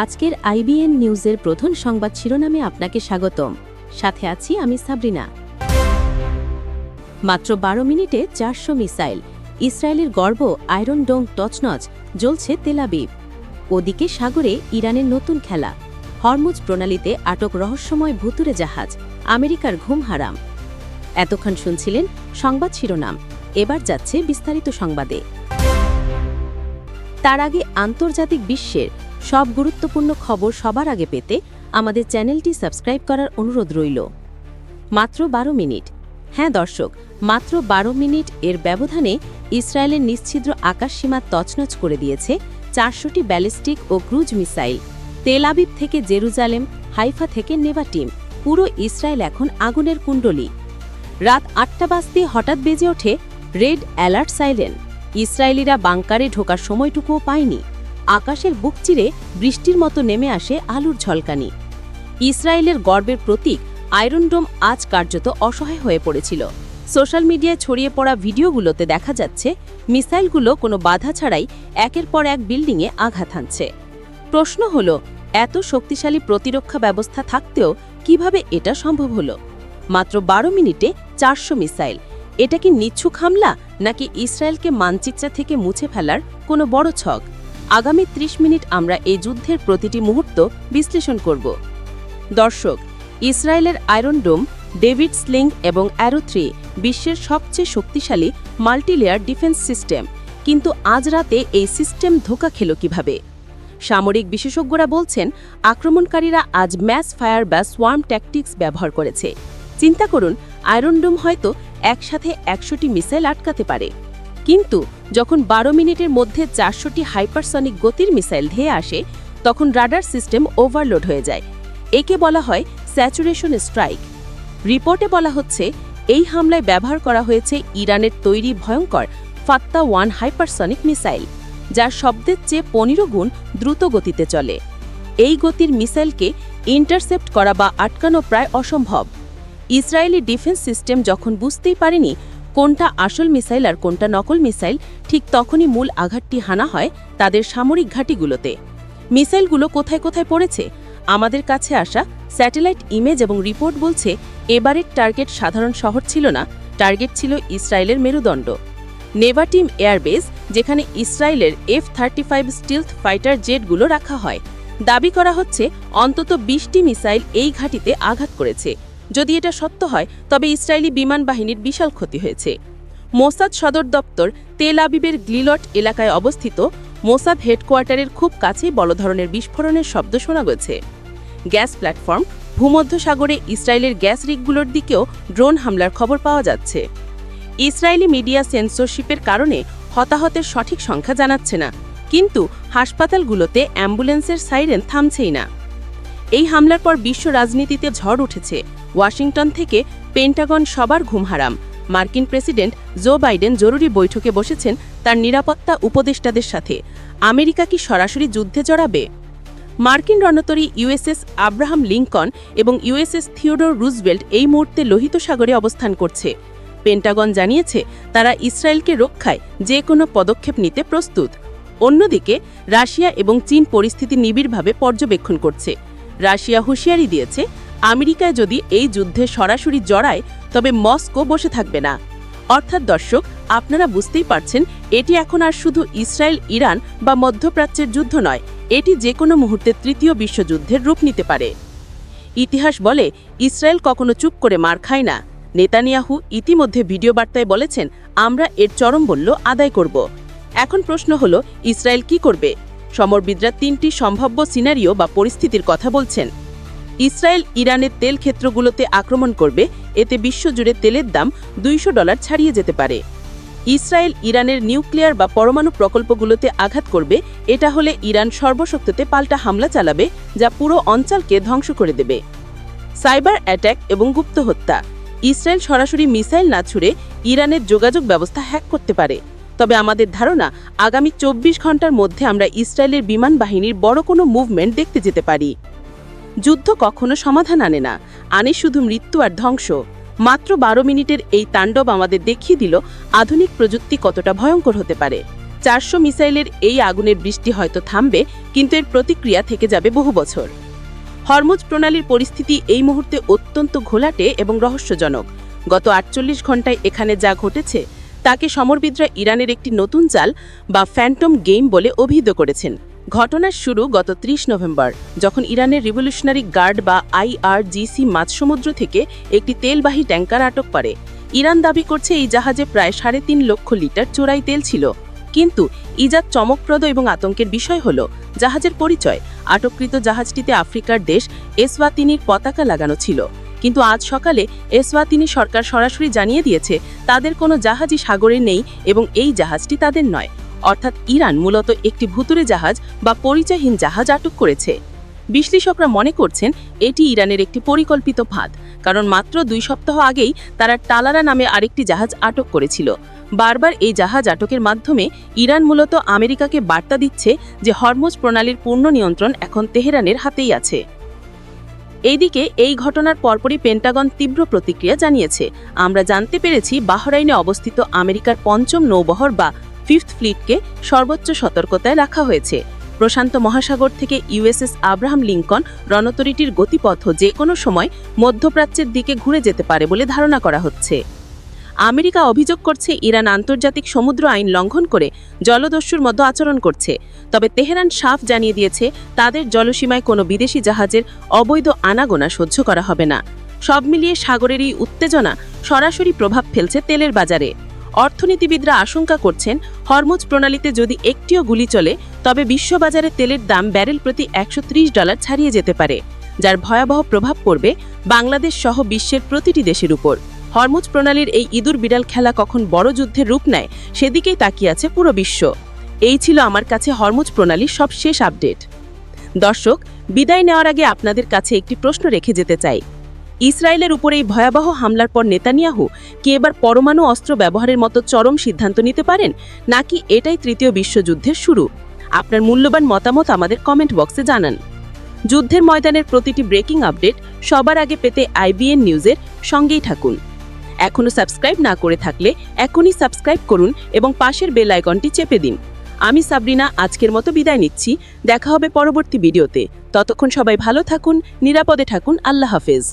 আজকের আইবিএন নিউজের প্রধান সংবাদ শিরোনামে আপনাকে স্বাগতম। সাথে আছি আমি সাবরিনা। মাত্র বারো মিনিটে চারশো মিসাইল, ইসরায়েলের গর্ব আয়রন ডোং টচনচ জ্বলছে তেলাবিব ওদিকে সাগরে ইরানের নতুন খেলা, হরমুজ প্রণালীতে আটক রহস্যময় ভুতুরে জাহাজ, আমেরিকার ঘুম হারাম। এতক্ষণ শুনছিলেন সংবাদ শিরোনাম, এবার যাচ্ছে বিস্তারিত সংবাদে। তার আগে আন্তর্জাতিক বিশ্বের সব গুরুত্বপূর্ণ খবর সবার আগে পেতে আমাদের চ্যানেলটি সাবস্ক্রাইব করার অনুরোধ রইল। মাত্র বারো মিনিট। হ্যাঁ দর্শক, মাত্র বারো মিনিট এর ব্যবধানে ইসরায়েলের নিশ্ছিদ্র আকাশসীমা তছনছ করে দিয়েছে চারশোটি ব্যালিস্টিক ও ক্রুজ মিসাইল। তেল আবিব থেকে জেরুজালেম, হাইফা থেকে নেভাটিম, পুরো ইসরায়েল এখন আগুনের কুণ্ডলী। রাত আটটা বাজতে হঠাৎ বেজে ওঠে রেড অ্যালার্ট সাইলেন। ইসরায়েলিরা বাংকারে ঢোকার সময়টুকুও পায়নি। আকাশের বুক চিরে বৃষ্টির মতো নেমে আসে আলুর ঝলকানি। ইসরায়েলের গর্বের প্রতীক আয়রন ডোম আজ কার্যত অসহায় হয়ে পড়েছিল। সোশ্যাল মিডিয়ায় ছড়িয়ে পড়া ভিডিওগুলোতে দেখা যাচ্ছে, মিসাইলগুলো কোনো বাধা ছাড়াই একের পর এক বিল্ডিংয়ে আঘাত হানছে। প্রশ্ন হল, এত শক্তিশালী প্রতিরক্ষা ব্যবস্থা থাকতেও কীভাবে এটা সম্ভব হলো? মাত্র বারো মিনিটে চারশো মিসাইল। এটা কি নিচ্ছুক হামলা, নাকি ইসরায়েলকে মানচিত্রা থেকে মুছে ফেলার কোনো বড় ছক? আগামী ৩০ মিনিট আমরা এই যুদ্ধের প্রতিটি মুহূর্ত বিশ্লেষণ করব। দর্শক, ইসরায়েলের আয়রন ডোম, ডেভিড স্লিং এবং অ্যারো থ্রি বিশ্বের সবচেয়ে শক্তিশালী মাল্টিলেয়ার ডিফেন্স সিস্টেম। কিন্তু আজ রাতে এই সিস্টেম ধোকা খেল কীভাবে? সামরিক বিশেষজ্ঞরা বলছেন, আক্রমণকারীরা আজ ম্যাস ফায়ার বা সোয়ার্ম ট্যাকটিক্স ব্যবহার করেছে। চিন্তা করুন, আয়রন ডোম হয়তো একসাথে একশোটি মিসাইল আটকাতে পারে। কিন্তু যখন বারো মিনিটের মধ্যে চারশোটি হাইপারসনিক গতির মিসাইল ধেয়ে আসে, তখন রাডার সিস্টেম ওভারলোড হয়ে যায়। একে বলা হয় স্যাচুরেশন স্ট্রাইক। রিপোর্টে বলা হচ্ছে, এই হামলায় ব্যবহার করা হয়েছে ইরানের তৈরি ভয়ঙ্কর ফাত্তা ওয়ান হাইপারসনিক মিসাইল যা শব্দের চেয়ে পনেরো গুণ দ্রুত গতিতে চলে। এই গতির মিসাইলকে ইন্টারসেপ্ট করা বা আটকানো প্রায় অসম্ভব। ইসরায়েলি ডিফেন্স সিস্টেম যখন বুঝতেই পারেনি কোনটা আসল মিসাইল আর কোনটা নকল মিসাইল, ঠিক তখনই মূল আঘাতটি হানা হয় তাদের সামরিক ঘাঁটিগুলোতে। মিসাইলগুলো কোথায় কোথায় পড়েছে? আমাদের কাছে আসা স্যাটেলাইট ইমেজ এবং রিপোর্ট বলছে, এবারের টার্গেট সাধারণ শহর ছিল না, টার্গেট ছিল ইসরায়েলের মেরুদণ্ড। নেভাটিম এয়ারবেস, যেখানে ইসরায়েলের F thirty five stealth fighter জেটগুলো রাখা হয়, দাবি করা হচ্ছে অন্তত বিশটি মিসাইল এই ঘাঁটিতে আঘাত করেছে। যদি এটা সত্য হয়, তবে ইসরায়েলি বিমান বাহিনীর বিশাল ক্ষতি হয়েছে। মোসাদ সদর দপ্তর তেল আবিবের গ্লিলট এলাকায় অবস্থিত মোসাদ হেডকোয়ার্টারের খুব কাছেই বড় ধরনের বিস্ফোরণের শব্দ শোনা গেছে। গ্যাস প্ল্যাটফর্ম ভূমধ্যসাগরে ইসরায়েলের গ্যাস রিগগুলোর দিকেও ড্রোন হামলার খবর পাওয়া যাচ্ছে। ইসরায়েলি মিডিয়া সেন্সরশিপের কারণে হতাহতের সঠিক সংখ্যা জানাচ্ছে না, কিন্তু হাসপাতালগুলোতে অ্যাম্বুলেন্সের সাইরেন থামছেই না। এই হামলার পর বিশ্ব রাজনীতিতে ঝড় উঠেছে। ওয়াশিংটন থেকে পেন্টাগন সবার ঘুম হারাম। মার্কিন প্রেসিডেন্ট জো বাইডেন জরুরি বৈঠকে বসেছেন তার নিরাপত্তা উপদেষ্টাদের সাথে। আমেরিকা কি সরাসরি যুদ্ধে জড়াবে? মার্কিন রণতরী ইউএসএস আব্রাহাম লিঙ্কন এবং ইউএসএস থিওডোর রুজবেল্ট এই মুহূর্তে লোহিত সাগরে অবস্থান করছে। পেন্টাগন জানিয়েছে, তারা ইসরায়েলকে রক্ষায় যে কোনো পদক্ষেপ নিতে প্রস্তুত। অন্যদিকে, রাশিয়া এবং চীন পরিস্থিতি নিবিড়ভাবে পর্যবেক্ষণ করছে। রাশিয়া হুঁশিয়ারি দিয়েছে, আমেরিকায় যদি এই যুদ্ধে সরাসরি জড়ায়, তবে মস্কো বসে থাকবে না। অর্থাৎ দর্শক, আপনারা বুঝতেই পারছেন, এটি এখন আর শুধু ইসরায়েল, ইরান বা মধ্যপ্রাচ্যের যুদ্ধ নয়, এটি যে কোনো মুহূর্তে তৃতীয় বিশ্বযুদ্ধের রূপ নিতে পারে। ইতিহাস বলে, ইসরায়েল কখনো চুপ করে মার খায় না। নেতানিয়াহু ইতিমধ্যে ভিডিও বার্তায় বলেছেন, আমরা এর চরম বলল আদায় করব। এখন প্রশ্ন হল, ইসরায়েল কি করবে? সমরবিদরা তিনটি সম্ভাব্য সিনারিও বা পরিস্থিতির কথা বলছেন। ইসরায়েল ইরানের তেল ক্ষেত্রগুলোতে আক্রমণ করবে, এতে বিশ্বজুড়ে তেলের দাম দুইশো ডলার ছাড়িয়ে যেতে পারে। ইসরায়েল ইরানের নিউক্লিয়ার বা পরমাণু প্রকল্পগুলোতে আঘাত করবে, এটা হলে ইরান সর্বশক্তিতে পাল্টা হামলা চালাবে, যা পুরো অঞ্চলকে ধ্বংস করে দেবে। সাইবার অ্যাট্যাক এবং গুপ্ত হত্যা। ইসরায়েল সরাসরি মিসাইল না ছুড়ে ইরানের যোগাযোগ ব্যবস্থা হ্যাক করতে পারে। তবে আমাদের ধারণা, আগামী চব্বিশ ঘণ্টার মধ্যে আমরা ইসরায়েলের বিমান বাহিনীর বড় কোনো মুভমেন্ট দেখতে যেতে পারি। যুদ্ধ কখনো সমাধান আনে না। আনে শুধু মৃত্যু আর ধ্বংস। মাত্র বারো মিনিটের এই তাণ্ডব আমাদের দেখিয়ে দিল আধুনিক প্রযুক্তি কতটা ভয়ঙ্কর হতে পারে। চারশো মিসাইলের এই আগুনের বৃষ্টি হয়তো থামবে, কিন্তু এর প্রতিক্রিয়া থেকে যাবে বহু বছর। হরমুজ প্রণালীর পরিস্থিতি এই মুহূর্তে অত্যন্ত ঘোলাটে এবং রহস্যজনক। গত আটচল্লিশ ঘন্টায় এখানে যা ঘটেছে তাকে সমরবিদরা ইরানের একটি নতুন জাল বা ফ্যান্টম গেম বলে অভিহিত করেছেন। ঘটনার শুরু গত ৩০ নভেম্বর, যখন ইরানের রিভলিউশনারি গার্ড বা আইআরজিসি মাঝসমুদ্র থেকে একটি তেলবাহী ট্যাঙ্কার আটক করে। ইরান দাবি করছে এই জাহাজে প্রায় সাড়ে তিন লক্ষ লিটার চোরাই তেল ছিল। কিন্তু ইজাদ চমকপ্রদ এবং আতঙ্কের বিষয় হল, জাহাজের পরিচয়। আটককৃত জাহাজটিতে আফ্রিকার দেশ এসওয়াতিনির পতাকা লাগানো ছিল। কিন্তু আজ সকালে এসওয়াতিনি সরকার সরাসরি জানিয়ে দিয়েছে, তাদের কোনো জাহাজই সাগরে নেই এবং এই জাহাজটি তাদের নয়। অর্থাৎ ইরান মূলত একটি ভুতুরে জাহাজ বা পরিচয়হীন জাহাজ আটক করেছে। বিশ্লেষকরা মনে করছেন, এটি ইরানের একটি পরিকল্পিত ফাঁদ, কারণ মাত্র দুই সপ্তাহ আগেই তারা টালারা নামে আরেকটি জাহাজ আটক করেছিল। বারবার এই জাহাজ আটকের মাধ্যমে ইরান মূলত আমেরিকাকে বার্তা দিচ্ছে যে হরমোজ প্রণালীর পূর্ণ নিয়ন্ত্রণ এখন তেহরানের হাতেই আছে। এইদিকে এই ঘটনার পরপরই পেন্টাগন তীব্র প্রতিক্রিয়া জানিয়েছে। আমরা জানতে পেরেছি বাহরাইনে অবস্থিত আমেরিকার পঞ্চম নৌবহর বা ফিফথ ফ্লিটকে সর্বোচ্চ সতর্কতায় রাখা হয়েছে। প্রশান্ত মহাসাগর থেকে ইউএসএস আব্রাহাম লিঙ্কন রণতরীটির গতিপথ যে কোনো সময় মধ্যপ্রাচ্যের দিকে ঘুরে যেতে পারে বলে ধারণা করা হচ্ছে। আমেরিকা অভিযোগ করছে ইরান আন্তর্জাতিক সমুদ্র আইন লঙ্ঘন করে জলদস্যুর মতো আচরণ করছে। তবে তেহরান সাফ জানিয়ে দিয়েছে, তাদের জলসীমায় কোনো বিদেশি জাহাজের অবৈধ আনাগোনা সহ্য করা হবে না। সব মিলিয়ে সাগরের এই উত্তেজনা সরাসরি প্রভাব ফেলছে তেলের বাজারে। অর্থনীতিবিদরা আশঙ্কা করছেন, হরমুজ প্রণালীতে যদি একটিও গুলি চলে, তবে বিশ্ববাজারে তেলের দাম ব্যারেল প্রতি একশো ত্রিশ ডলার ছাড়িয়ে যেতে পারে, যার ভয়াবহ প্রভাব পড়বে বাংলাদেশ সহ বিশ্বের প্রতিটি দেশের উপর। হরমুজ প্রণালীর এই ইঁদুর বিড়াল খেলা কখন বড় যুদ্ধের রূপ নেয়, সেদিকেই তাকিয়ে আছে পুরো বিশ্ব। এই ছিল আমার কাছে হরমুজ প্রণালীর সব শেষ আপডেট। দর্শক, বিদায় নেওয়ার আগে আপনাদের কাছে একটি প্রশ্ন রেখে যেতে চাই। ইসরায়েলের উপর এই ভয়াবহ হামলার পর নেতানিয়াহু কি এবার পরমাণু অস্ত্র ব্যবহারের মতো চরম সিদ্ধান্ত নিতে পারেন, নাকি এটাই তৃতীয় বিশ্বযুদ্ধের শুরু? আপনার মূল্যবান মতামত আমাদের কমেন্ট বক্সে জানান। যুদ্ধের ময়দানের প্রতিটি ব্রেকিং আপডেট সবার আগে পেতে আইবিএন নিউজের সঙ্গেই থাকুন। এখনও সাবস্ক্রাইব না করে থাকলে এখনই সাবস্ক্রাইব করুন এবং পাশের বেল আইকনটি চেপে দিন। আমি সাবরিনা, আজকের মতো বিদায় নিচ্ছি। দেখা হবে পরবর্তী ভিডিওতে। ততক্ষণ সবাই ভালো থাকুন, নিরাপদে থাকুন। আল্লাহ হাফেজ।